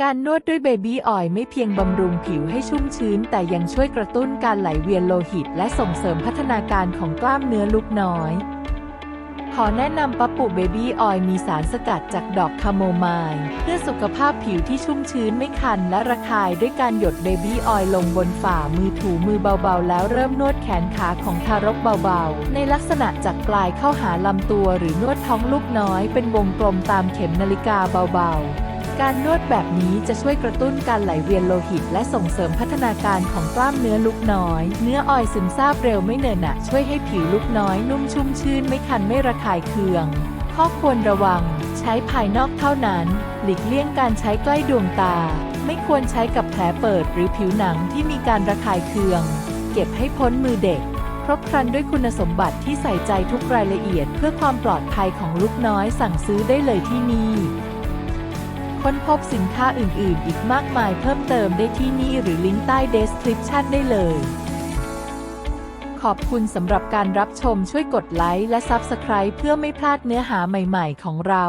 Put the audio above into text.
การนวดด้วยเบบี้ออยไม่เพียงบำรุงผิวให้ชุ่มชื้น แต่ยังช่วยกระตุ้นการไหลเวียนโลหิต และส่งเสริมพัฒนาการของกล้ามเนื้อลูกน้อย ขอแนะนำปัปปุเบบี้ออยมีสารสกัดจากดอกคาโมไมล์เพื่อสุขภาพผิวที่ชุ่มชื้นไม่คันและระคายด้วยการหยดเบบี้ออยล์ลงบนฝ่ามือถูมือเบาๆ แล้วเริ่มนวดแขนขาของทารกเบาๆ ในลักษณะจากปลายเข้าหาลำตัวหรือนวดท้องลูกน้อยเป็นวงกลมตามเข็มนาฬิกาเบาๆ การนวดแบบนี้จะช่วยกระตุ้นการไหลเวียนโลหิต และส่งเสริมพัฒนาการของกล้ามเนื้อลูกน้อย เนื้อออยซึมซาบเร็วไม่เนินหนะช่วยให้ผิวลูกน้อย นุ่มชุ่มชื่นไม่คันไม่ระคายเคือง ข้อควรระวัง ใช้ภายนอกเท่านั้น หลีกเลี่ยงการใช้ใกล้ดวงตา ไม่ควรใช้กับแผลเปิดหรือผิวหนังที่มีการระคายเคือง เก็บให้พ้นมือเด็กครบครันด้วยคุณสมบัติที่ใส่ใจทุกรายละเอียดเพื่อความปลอดภัยของลูกน้อยสั่งซื้อได้เลยที่นี่ ค้นพบสินค้าอื่น ๆ อีกมากมายเพิ่มเติมได้ที่นี่หรือลิงก์ใต้ description ได้เลย ขอบคุณสำหรับการรับชมช่วยกดไลค์และ Subscribe เพื่อไม่พลาดเนื้อหาใหม่ ๆ ของเรา